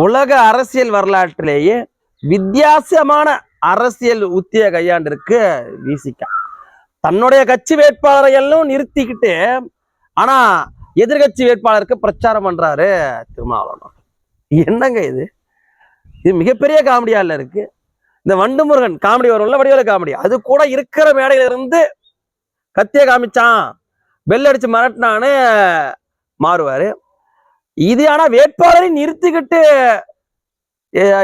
உலக அரசியல் வரலாற்றிலேயே வித்தியாசமான அரசியல் உத்தியை கையாண்டிருக்கு விசிகா. தன்னுடைய கட்சி வேட்பாளரை எல்லாம் நிறுத்திக்கிட்டு ஆனா எதிர்கட்சி வேட்பாளருக்கு பிரச்சாரம் பண்றாரு திருமாவளவன் என்னங்க இது? இது மிகப்பெரிய காமெடியா இல்ல இருக்கு. இந்த வண்டுமுருகன் காமெடி வரும்ல வடிவேல காமெடி? அது கூட இருக்கிற மேடையில இருந்து கத்திய காமிச்சான். பெல் அடிச்சு மிரட்டினான்னு மாறுவாரு. இது ஆனா வேட்பாளரை நிறுத்திக்கிட்டு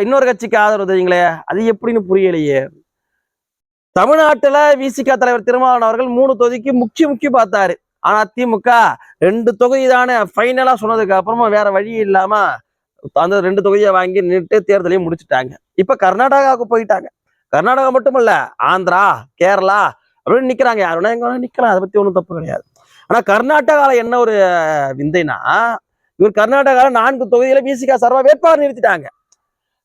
இன்னொரு கட்சிக்கு ஆதரவு தெரியுங்களே அது எப்படின்னு புரியலையே. தமிழ்நாட்டுல விசிக தலைவர் திருமாவளவன் அவர்கள் மூணு தொகுதிக்கு முக்கிய முக்கிய பார்த்தாரு. ஆனா திமுக ரெண்டு தொகுதி தானே. ஃபைனலா சொன்னதுக்கு அப்புறமா வேற வழி இல்லாம அந்த ரெண்டு தொகுதியை வாங்கி நின்று தேர்தலையும் முடிச்சுட்டாங்க. இப்ப கர்நாடகாவுக்கு போயிட்டாங்க. கர்நாடகா மட்டும் இல்ல ஆந்திரா கேரளா அப்படின்னு நிக்கிறாங்க. யாருன்னா எங்க நிக்கலாம். அதை பத்தி ஒன்றும் தப்பு கிடையாது. ஆனா கர்நாடகால என்ன ஒரு விந்தைனா இவர் கர்நாடகாவில் நான்கு தொகுதியில விசிகா சார்பாக வேட்பாளர் நிறுத்திட்டாங்க.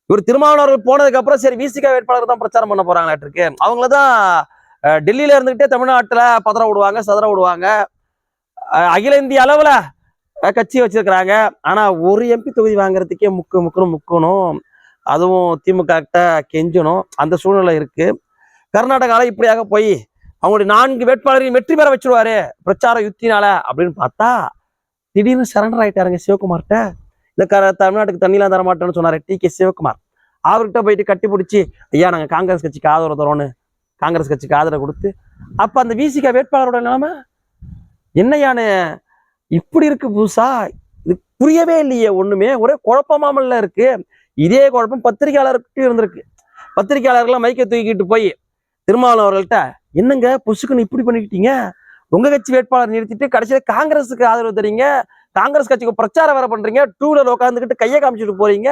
இவர் திருமாவளவர்கள் அவர்கள் போனதுக்கு அப்புறம் சரி விசிகா வேட்பாளர் தான் பிரச்சாரம் பண்ண போறாங்களாட்டிருக்கு அவங்கள தான் டெல்லியில் டெல்லியில இருந்துகிட்டே தமிழ்நாட்டுல பதற விடுவாங்க சதற விடுவாங்க. அகில இந்திய அளவில் கட்சி வச்சிருக்கிறாங்க. ஆனா ஒரு எம்பி தொகுதி வாங்குறதுக்கே முக்கு முக்கணும் முக்கணும். அதுவும் திமுக கிட்ட கெஞ்சணும். அந்த சூழ்நிலை இருக்கு. கர்நாடகாவில் இப்படியாக போய் அவங்களுடைய நான்கு வேட்பாளரையும் வெற்றி பெற வச்சிருவாரு. பிரச்சார யுத்தினால அப்படின்னு பார்த்தா திடீர்னு சரண்டர் ஆகிட்டாருங்க சிவகுமார்கிட்ட. இந்த க தமிழ்நாட்டுக்கு தண்ணிலாம் தர மாட்டேன்னு சொன்னார் டி. கே. சிவகுமார். அவர்கிட்ட போயிட்டு கட்டி பிடிச்சி ஐயா நாங்கள் காங்கிரஸ் கட்சிக்கு ஆதரவு தரோன்னு காங்கிரஸ் கட்சிக்கு ஆதரவு கொடுத்து. அப்போ அந்த விசிக வேட்பாளரோட நிலைமை என்னையானு இப்படி இருக்கு புதுசா? இது புரியவே இல்லையே ஒண்ணுமே. ஒரே குழப்பமாமல்ல இருக்கு. இதே குழப்பம் பத்திரிகையாளர்கிட்ட இருந்திருக்கு. பத்திரிகையாளர்கள்லாம் மைக்கை தூக்கிட்டு போய் திருமாவளவர்கள்ட்ட என்னங்க புசுக்குன்னு இப்படி பண்ணிக்கிட்டீங்க? உங்க கட்சி வேட்பாளர் நிறுத்திட்டு கடைசியில காங்கிரஸுக்கு ஆதரவு தரீங்க காங்கிரஸ் கட்சிக்கு பிரச்சாரம் வேற பண்றீங்க. டூ வீலர் உட்காந்துக்கிட்டு கையை காமிச்சிட்டு போறீங்க.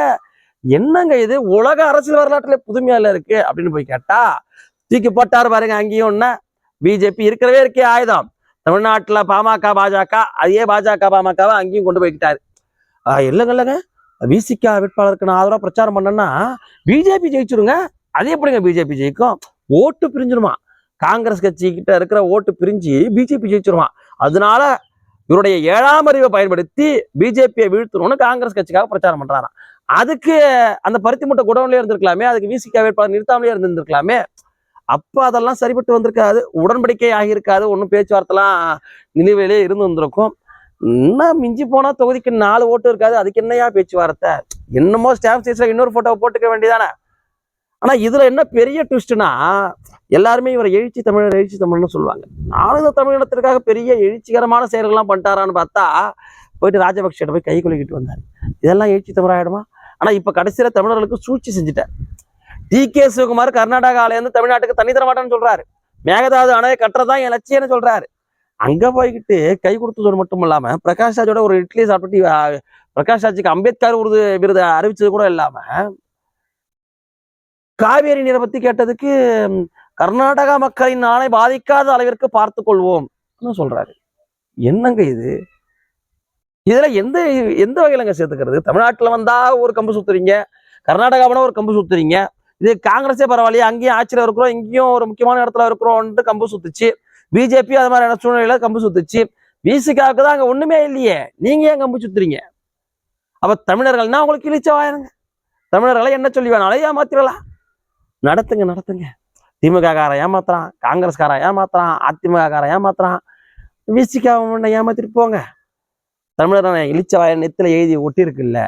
என்னங்க இது? உலக அரசியல் வரலாற்றுல புதுமையால இருக்கு அப்படின்னு போய் கேட்டா தூக்கி போட்டாரு பாருங்க அங்கேயும் ஒண்ணு. பிஜேபி இருக்கிறவே இருக்கே ஆயுதம். தமிழ்நாட்டுல பாமக பாஜக அதே பாஜக பாமகவை அங்கேயும் கொண்டு போய்கிட்டாரு ஆஹ் இல்லைங்க இல்லைங்க. விசிகா வேட்பாளருக்கு நான் ஆதரவா பிரச்சாரம் பண்ணேன்னா பிஜேபி ஜெயிச்சிருங்க. அதே எப்படிங்க பிஜேபி ஜெயிக்கும்? ஓட்டு பிரிஞ்சிருமா? காங்கிரஸ் கட்சி கிட்ட இருக்கிற ஓட்டு பிரிஞ்சு பிஜேபி ஜெயிச்சிருவான். அதனால இவருடைய ஏழாம் அறிவை பயன்படுத்தி பிஜேபியை வீழ்த்தணும்னு காங்கிரஸ் கட்சிக்காக பிரச்சாரம் பண்றாராம். அதுக்கு அந்த பருத்தி மூட்டை குடவுன்லயே இருந்திருக்கலாமே அதுக்கு விசிகா வேட்பாளர் நிறுத்தாமலே இருந்திருக்கலாமே அப்ப அதெல்லாம் சரிப்பட்டு வந்திருக்காது. உடன்படிக்கை ஆகியிருக்காது. ஒன்றும் பேச்சுவார்த்தைலாம் நினைவிலே இருந்து வந்திருக்கும். இன்னும் மிஞ்சி போனா தொகுதிக்கு நாலு ஓட்டு இருக்காது. அதுக்கு என்னையா பேச்சுவார்த்தை? என்னமோ ஸ்டாம்ப் சைஸ்ல இன்னொரு போட்டோவை போட்டுக்க வேண்டியதானே? ஆனால் இதில் என்ன பெரிய ட்விஸ்ட்னா எல்லாருமே இவர் எழுச்சி தமிழர் எழுச்சி தமிழ்னு சொல்லுவாங்க. நானும் தமிழினத்திற்காக பெரிய எழுச்சிகரமான செயல்கள்லாம் பண்ணிட்டாரான்னு பார்த்தா போயிட்டு ராஜபக்ஷ போய் கை குலுக்கிட்டு வந்தார். இதெல்லாம் எழுச்சி தமிழாயிடுமா ஆனால் இப்போ கடைசியில தமிழர்களுக்கு சூழ்ச்சி செஞ்சுட்டார். டி. கே. சிவகுமார் கர்நாடகாவிலேருந்து தமிழ்நாட்டுக்கு தண்ணி தர மாட்டேன்னு சொல்றாரு. மேகதாது அணையை கட்டுறதான் என் லட்சியம்னு சொல்கிறாரு அங்கே போய்கிட்டு கை கொடுத்ததோடு மட்டும் இல்லாமல் பிரகாஷ் ராஜோட ஒரு இட்லி சாப்பிட்டு பிரகாஷ் ராஜுக்கு அம்பேத்கர் விருது விருது அறிவிச்சது கூட இல்லாமல் காவேரி நீரை பத்தி கேட்டதுக்கு கர்நாடகா மக்களின் நாளை பாதிக்காத அளவிற்கு பார்த்து கொள்வோம் சொல்றாரு. என்னங்க இது? இதுல எந்த எந்த வகையிலங்க சேர்த்துக்கிறது? தமிழ்நாட்டுல வந்தா ஒரு கம்பு சுத்துறீங்க கர்நாடகாவில ஒரு கம்பு சுத்துறீங்க இது காங்கிரஸே பரவாயில்லையே அங்கேயும் ஆட்சியில் இருக்கிறோம் இங்கேயும் ஒரு முக்கியமான இடத்துல இருக்கிறோம்ட்டு கம்பு சுத்துச்சு பிஜேபி அது மாதிரியான சூழ்நிலையில கம்பு சுத்துச்சு விசிகாவுக்கு தான் அங்க ஒண்ணுமே இல்லையே நீங்க ஏன் கம்பு சுத்துறீங்க? அப்ப தமிழர்கள்னா உங்களுக்கு இழிச்ச வாயனுங்க. தமிழர்களை என்ன சொல்லி வேணாலும் ஏமாத்திரலாம் நடத்துங்க நடத்துங்க. திமுககாரன் ஏமாத்துறான் காங்கிரஸ்காரன் ஏமாத்துறான் அதிமுககாரன் ஏமாத்துறான். விசிகா ஏமாத்திட்டு போங்க. தமிழர் இழிச்ச நெத்தில் எழுதி ஒட்டி இருக்குல்ல